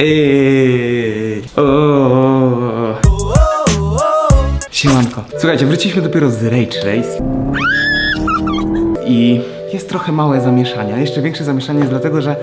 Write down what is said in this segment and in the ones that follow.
Eee. Siemanko. Słuchajcie, wróciliśmy dopiero z Rage Race. I jest trochę małe zamieszanie. A jeszcze większe zamieszanie jest dlatego, że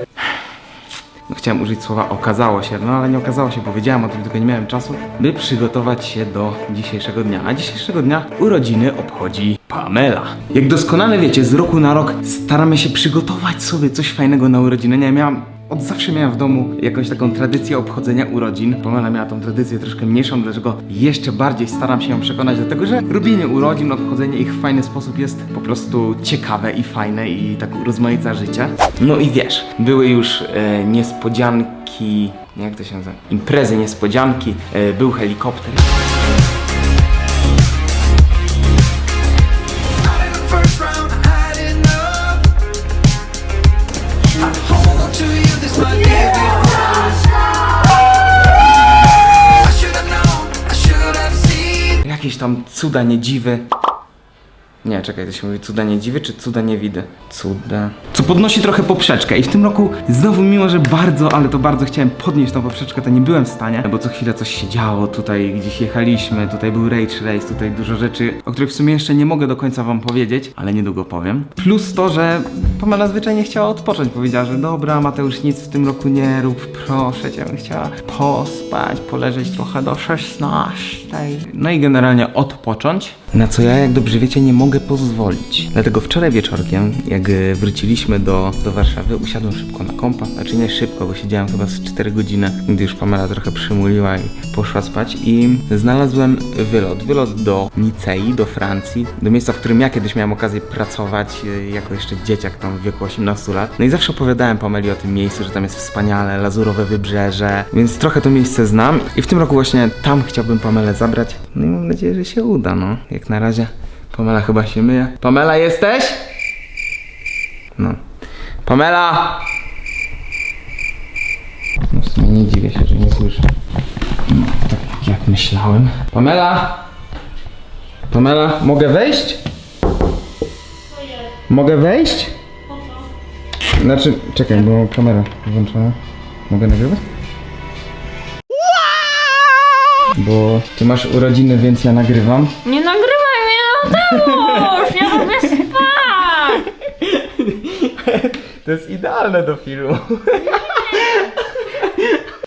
no chciałem użyć słowa okazało się, no ale nie okazało się, powiedziałem o tym, tylko nie miałem czasu, by przygotować się do dzisiejszego dnia. A dzisiejszego dnia urodziny obchodzi Pamela. Jak doskonale wiecie, z roku na rok staramy się przygotować sobie coś fajnego na urodziny. Nie miałam od zawsze miałem w domu jakąś taką tradycję obchodzenia urodzin. Pamela miała tą tradycję troszkę mniejszą, dlatego jeszcze bardziej staram się ją przekonać do tego, że robienie urodzin, obchodzenie ich w fajny sposób jest po prostu ciekawe i fajne i tak urozmaica życie. No i wiesz, były już e, niespodzianki, jak to się nazywa? Imprezy, niespodzianki, e, był helikopter. Tam cuda niedziwy. Nie, czekaj, to się mówi cuda niedziwy czy cuda niewidy? Cuda. Co podnosi trochę poprzeczkę i w tym roku znowu mimo, że bardzo, ale to bardzo chciałem podnieść tą poprzeczkę, to nie byłem w stanie, bo co chwilę coś się działo, tutaj gdzieś jechaliśmy, tutaj był Rage Race, tutaj dużo rzeczy, o których w sumie jeszcze nie mogę do końca wam powiedzieć, ale niedługo powiem. Plus to, że Pamela zwyczajnie chciała odpocząć, powiedziała, że dobra Mateusz, nic w tym roku nie rób, proszę cię, bym chciała pospać, poleżeć trochę do 16. No i generalnie odpocząć. Na co ja, jak dobrze wiecie, nie mogę pozwolić. Dlatego wczoraj wieczorkiem, jak e, wróciliśmy do, do Warszawy, usiadłem szybko na kompa. Znaczy nie szybko, bo siedziałem chyba z 4 godziny, gdy już Pamela trochę przymuliła i poszła spać. I znalazłem wylot. Wylot do Nicei, do Francji, do miejsca, w którym ja kiedyś miałem okazję pracować e, jako jeszcze dzieciak tam w wieku 18 lat. No i zawsze opowiadałem Pameli o tym miejscu, że tam jest wspaniale, lazurowe wybrzeże, więc trochę to miejsce znam i w tym roku właśnie tam chciałbym Pamelę zabrać. No i mam nadzieję, że się uda, no. Jak na razie Pamela chyba się myje. Pamela jesteś? No. Pamela! No w sumie nie dziwię się, że nie słyszę. No, tak jak myślałem. Pamela! Pamela, mogę wejść? Mogę wejść? Znaczy, czekaj, bo kamera włączona. Mogę nagrywać? Bo ty masz urodziny, więc ja nagrywam. Nie nagrywaj mnie, Mateusz! Ja lubię spać! To jest idealne do filmu.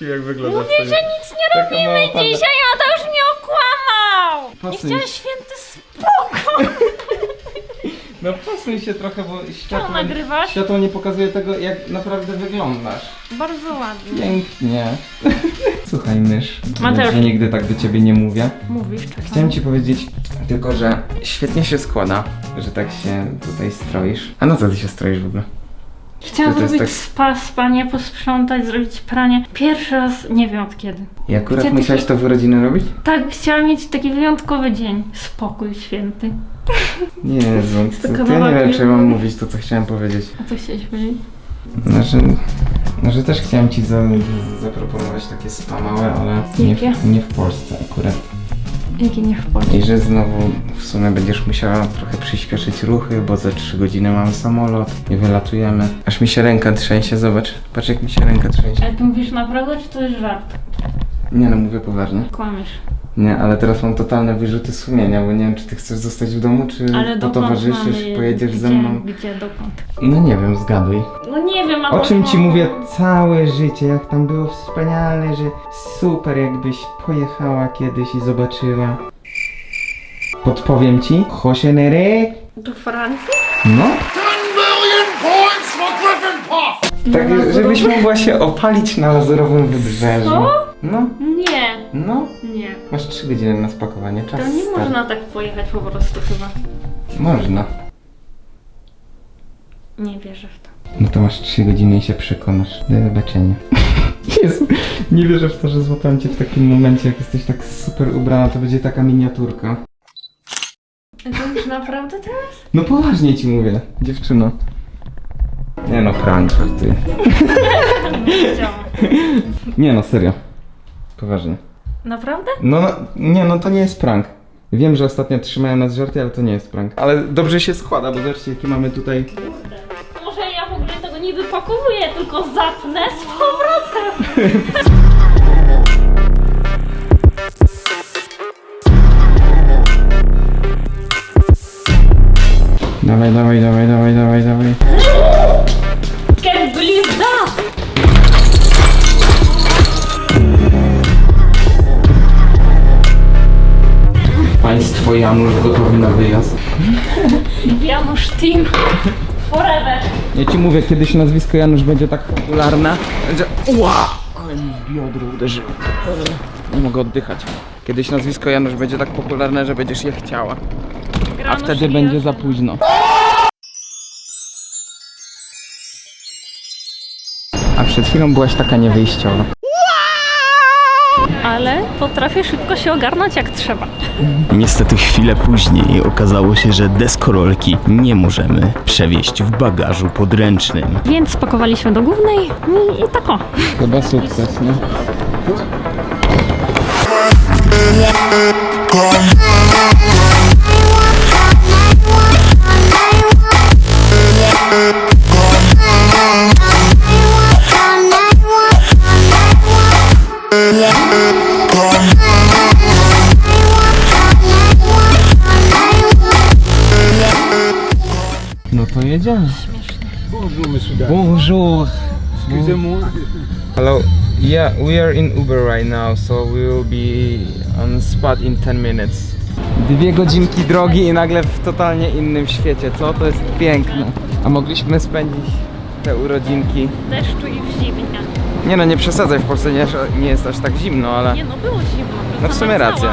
Jak wygląda Mówię, że nic nie robimy dzisiaj, Mateusz mnie okłamał! Nie chciałem święty spokój! No posuń się trochę, bo światło, nagrywasz? światło nie pokazuje tego, jak naprawdę wyglądasz. Bardzo ładnie. Pięknie. Słuchaj, mysz. Mateusz. Ja nigdy tak do ciebie nie mówię. Mówisz czasami. Chciałem ci powiedzieć tylko, że świetnie się składa, że tak się tutaj stroisz. A na co ty się stroisz w ogóle? Chciałam to jest zrobić tak- spa, spanie, posprzątać, zrobić pranie. Pierwszy raz, nie wiem od kiedy. I akurat Gdzie ty musiałeś się- to w urodziny robić? Tak, chciałam mieć taki wyjątkowy dzień. Spokój święty. Jezu, to, taka to ja nie wiem, czy mam piłka. mówić to, co chciałem powiedzieć. A co chciałeś powiedzieć? Znaczy, że też chciałem ci za, zaproponować takie spa małe, ale nie Jakie? w, nie w Polsce akurat. Jaki nie w Polsce? I że znowu w sumie będziesz musiała trochę przyspieszyć ruchy, bo za 3 godziny mamy samolot i wylatujemy. Aż mi się ręka trzęsie, zobacz. Patrz jak mi się ręka trzęsie. Ale ty mówisz naprawdę, czy to jest żart? Nie no, mówię poważnie. Kłamiesz. Nie, ale teraz mam totalne wyrzuty sumienia, bo nie wiem, czy ty chcesz zostać w domu, czy Ale dokąd potowarzyszysz, mamy? pojedziesz gdzie, ze mną. Gdzie, dokąd? No nie wiem, zgaduj. No nie wiem, a O czym ci mówię całe życie, jak tam było wspaniale, że super jakbyś pojechała kiedyś i zobaczyła. Podpowiem ci, Hosenere, Do Francji? no, 10 million points for Griffin Puff! tak żebyś mogła się opalić na lazurowym wybrzeżu. Co? No, Nie, no, nie. masz 3 godziny na spakowanie, To nie start. można tak pojechać po prostu chyba. Można. Nie wierzę w to. No to masz 3 godziny i się przekonasz. Do zobaczenia. Jezu, nie wierzę w to, że złapałem cię w takim momencie, jak jesteś tak super ubrana, to będzie taka miniaturka. To już naprawdę teraz? No poważnie ci mówię, dziewczyno. Nie no, prank, ty. Nie wiedziałam. Nie no, serio. Poważnie. Naprawdę? No, no, nie no, to nie jest prank. Wiem, że ostatnio trzymałem nas żarty, ale to nie jest prank. Ale dobrze się składa, bo zobaczcie, jaki mamy tutaj... Może ja w ogóle tego nie wypakowuję, tylko zapnę z powrotem. Dawaj, dawaj, dawaj, dawaj, dawaj, dawaj. Janusz gotowi na wyjazd. Janusz Team Forever. Ja ci mówię, kiedyś nazwisko Janusz będzie tak popularne, będzie... Ła! Ale mi w biodro uderzyło. Nie mogę oddychać. Kiedyś nazwisko Janusz będzie tak popularne, że będziesz je chciała. A Granusz wtedy i będzie za Janusz. późno. A przed chwilą byłaś taka niewyjściowa. Ale potrafię szybko się ogarnąć jak trzeba. Niestety chwilę później okazało się, że deskorolki nie możemy przewieźć w bagażu podręcznym. Więc spakowaliśmy do głównej i, i tak o. Chyba sukces, nie? No to jedziemy. Bonjour, monsieur. Bonjour. Excusez-moi. Hello. Yeah, we are in Uber right now, so we will be on spot in 10 minutes. Dwie godzinki drogi i nagle w totalnie innym świecie, co? To jest piękne. A mogliśmy spędzić te urodzinki. W deszczu i w zimnie. Nie no, nie przesadzaj, w Polsce nie, nie jest aż tak zimno, ale... Nie no, było zimno. No w sumie rację.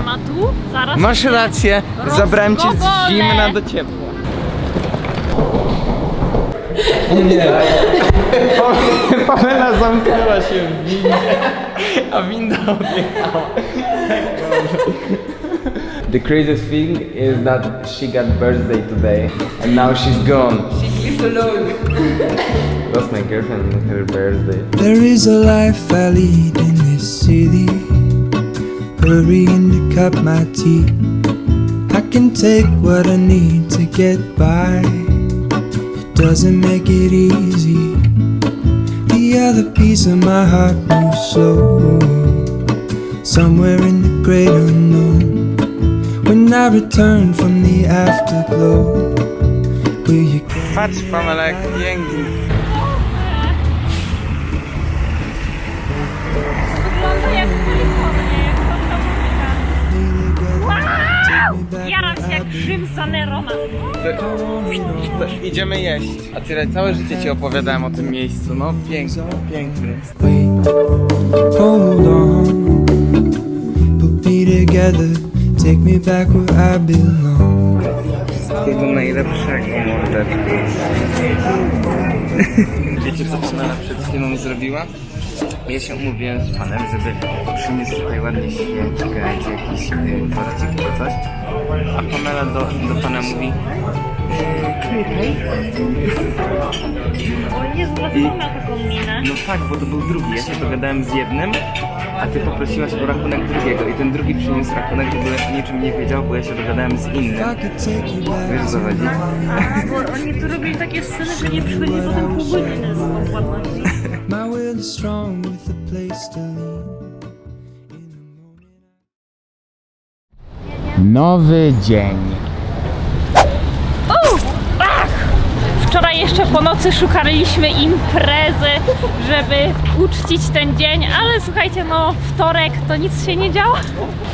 Masz rację, zabrałem cię z zimna do ciepła. Nie. Pamela zamknęła się w windzie, a winda odjechała. The craziest thing is that she got birthday today and now she's gone. She lives alone. That's my girlfriend on her birthday. There is a life I lead in this city. Hurrying to cut my teeth. I can take what I need to get by. Doesn't make it easy. The other piece of my heart moves slow. Somewhere in the great unknown. When I return from the afterglow, will you Patrz Jaram się jak Rzym Sanerona. Idziemy jeść. A tyle całe życie ci opowiadałem o tym miejscu. No piękne, piękne. Wait, hold on. Put me together, take me back where I belong. Wszystkiego najlepszego, mordeczku. Wiecie co Pamela przed chwilą zrobiła? Ja się umówiłem z panem, żeby przyniósł tutaj ładnie świeczkę, czy jakiś y, torcik, czy coś. A Pamela do, do pana mówi O Jezu, dlaczego miał taką minę? No tak, bo to był drugi. Ja się dogadałem z jednym, a ty poprosiłaś o rachunek drugiego. I ten drugi przyniósł rachunek, w ogóle o niczym nie wiedział, bo ja się dogadałem z innym. Wiesz o co chodzi? A, bo oni tu robili takie sceny, że nie przychodzi potem pół godziny z tą płatnością. My will is strong place to lean. Nowy dzień. U! Ach! Wczoraj jeszcze po nocy szukaliśmy imprezy, żeby uczcić ten dzień, ale słuchajcie, no wtorek to nic się nie działo.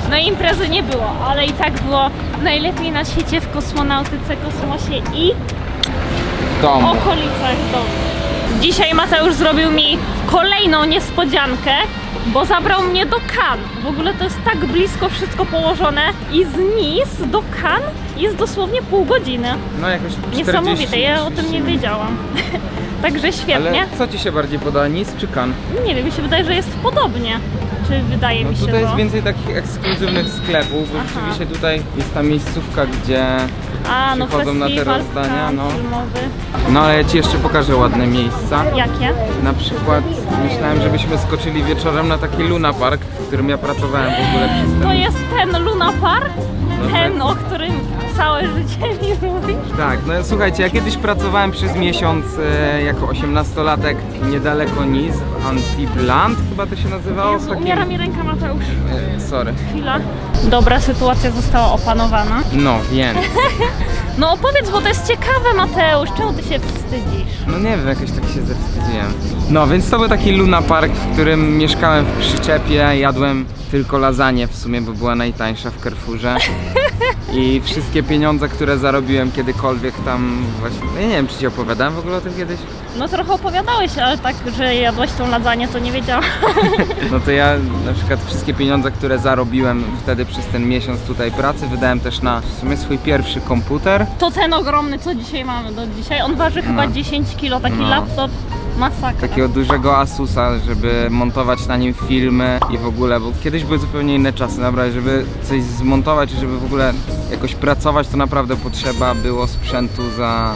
No i imprezy nie było, ale i tak było najlepiej na świecie w kosmonautyce, kosmosie i W domu. okolicach domu. Dzisiaj Mateusz zrobił mi kolejną niespodziankę, bo zabrał mnie do Kan. W ogóle to jest tak blisko wszystko położone i z Nice do Kan jest dosłownie pół godziny. No jakoś 40, Niesamowite, ja o tym nie wiedziałam. Także świetnie. Ale co ci się bardziej podoba, Nis czy Kan? Nie wiem, mi się wydaje, że jest podobnie. Czy wydaje No mi się tutaj to? jest więcej takich ekskluzywnych sklepów, bo Aha. rzeczywiście tutaj jest ta miejscówka, gdzie... A, no przychodzą na te festiwal rozdania, no. filmowy. No ale ja ci jeszcze pokażę ładne miejsca. Jakie? Na przykład myślałem, żebyśmy skoczyli wieczorem na taki Luna Park, w którym ja pracowałem w ogóle przez ten... To jest ten Luna Park? No Ten, tak. o którym całe życie mi mówisz? Tak, no słuchajcie, ja kiedyś pracowałem przez miesiąc e, jako osiemnastolatek niedaleko Nice, w Antibland chyba to się nazywało. Jezu, umiera mi ręka Mateusz. E, sorry. Chwila. Dobra, sytuacja została opanowana. No, więc. No opowiedz, bo to jest ciekawe Mateusz, czemu ty się wstydzisz? No nie wiem, jakoś tak się zawstydziłem. No, więc to był taki Luna Park, w którym mieszkałem w przyczepie, jadłem tylko lasagne w sumie, bo była najtańsza w Carrefourze. I wszystkie pieniądze, które zarobiłem kiedykolwiek tam właśnie... No, ja nie wiem, czy ci opowiadałem w ogóle o tym kiedyś? No trochę opowiadałeś, ale tak, że jadłeś tą lasagne, to nie wiedziałam. No to ja na przykład wszystkie pieniądze, które zarobiłem wtedy przez ten miesiąc tutaj pracy, wydałem też na w sumie swój pierwszy komputer. To ten ogromny, co dzisiaj mamy do dzisiaj, on waży chyba 10 kilo, taki No. laptop, masakra. Takiego dużego Asusa, żeby montować na nim filmy i w ogóle, bo kiedyś były zupełnie inne czasy, dobra, żeby coś zmontować i żeby w ogóle jakoś pracować, to naprawdę potrzeba było sprzętu za...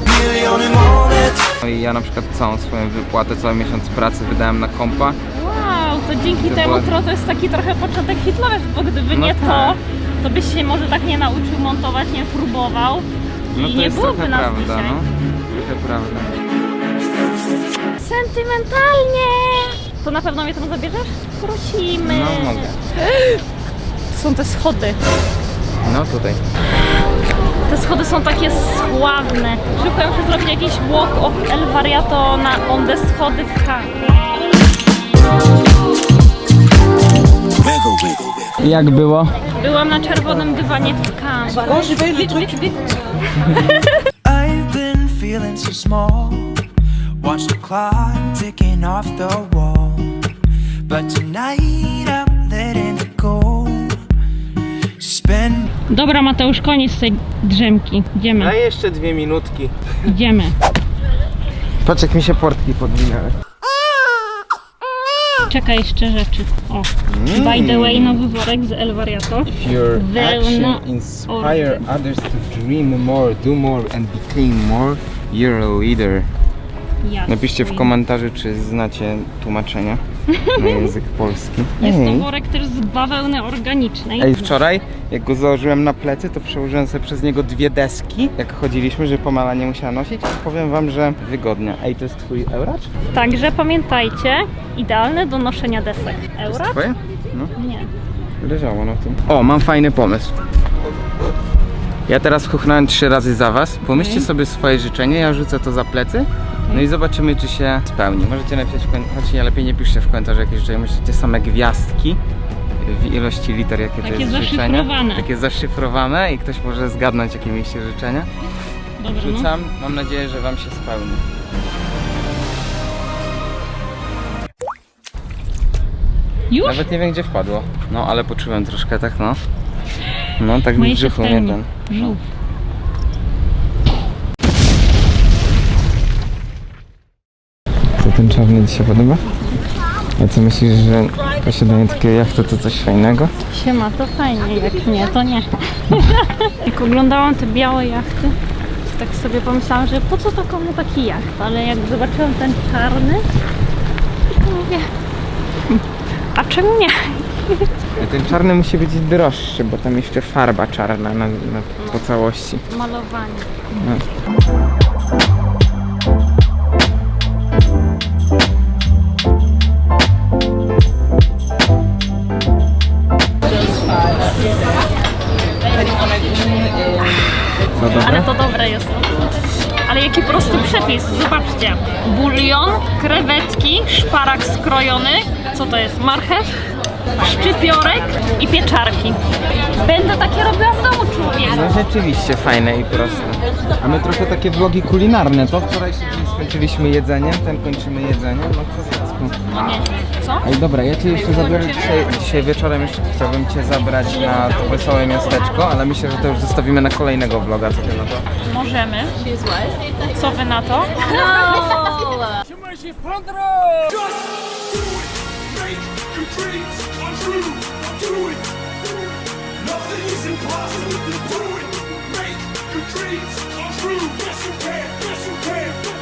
No i ja na przykład całą swoją wypłatę, cały miesiąc pracy wydałem na kompa. Wow, to dzięki To temu była- tro to jest taki trochę początek hitlowiec, bo gdyby No nie tak. to, to byś się może tak nie nauczył montować, nie próbował No i to nie jest byłoby trochę nas prawda, dzisiaj. no. Trochę prawda. Sentymentalnie! To na pewno mnie tam zabierzesz? Prosimy. No mogę. To są te schody. No tutaj. Te schody są takie sławne. Szybko muszę zrobić jakiś walk of El Variato na on the schody w Cannes. Jak było? Byłam na czerwonym dywanie w Cannes. I've been feeling so small. Watch the clock ticking off the wall. But tonight I'm letting it go. Spend Dobra Mateusz, koniec tej drzemki. Idziemy, Daj jeszcze dwie minutki. idziemy. Patrz jak mi się portki podwinęły. Czekaj jeszcze rzeczy. O, by the way, nowy worek z El Variato. If your Wełna action inspire others to dream more, do more and become more, you're a leader. Ja Napiszcie w komentarzu, czy znacie tłumaczenia na język polski. Jest to worek też z bawełny organicznej. Ej, wczoraj jak go założyłem na plecy, to przełożyłem sobie przez niego dwie deski, jak chodziliśmy, że pomala nie musiała nosić. Powiem wam, że wygodnie. Ej, to jest twój euracz? Także pamiętajcie, idealne do noszenia desek. Euro? Twoje? No. Nie. Leżało na tym. O, mam fajny pomysł. Ja teraz chuchnąłem trzy razy za was. Pomyślcie sobie swoje życzenie, ja rzucę to za plecy. No i zobaczymy, czy się spełni. Możecie napisać w komentarzu, choć nie lepiej nie piszcie w komentarzu jakieś życzenie. Myślicie same gwiazdki w ilości liter, jakie Takie to jest życzenie. Takie zaszyfrowane i ktoś może zgadnąć, jakie mieliście życzenia. Dobrze, no. Rzucam, mam nadzieję, że wam się spełni. Już? Nawet nie wiem, gdzie wpadło. No, ale poczułem troszkę tak, no. No, tak w brzuchu mnie ten. Żółw. Ten czarny ci się podoba? A co myślisz, że posiadanie takiej jachty to coś fajnego? Siema, to fajnie, jak nie, to nie. jak oglądałam te białe jachty, to tak sobie pomyślałam, że po co to komu taki jacht, ale jak zobaczyłam ten czarny, to mówię, "Hmm, a czemu nie? Ten czarny musi być droższy, bo tam jeszcze farba czarna na, na, po całości. Malowanie. No dobra? Ale to dobre jest. Ale jaki prosty przepis, zobaczcie. Bulion, krewetki, szparak skrojony, co to jest, marchew, szczypiorek i pieczarki. Będę takie robiła w domu, człowiek. No rzeczywiście fajne i proste. A my trochę takie vlogi kulinarne, to wczoraj się skończyliśmy jedzeniem, ten kończymy jedzenie, no kozacku. No nie, co? Ej, dobra, ja cię jeszcze zabiorę dzisiaj, dzisiaj wieczorem, jeszcze chciałbym cię zabrać na to wesołe miasteczko, ale myślę, że to już zostawimy na kolejnego vloga, co ty na to? Możemy. Co wy na to? Trzymaj impossible to do it. Make your dreams come true. Yes, you can. Yes, you can.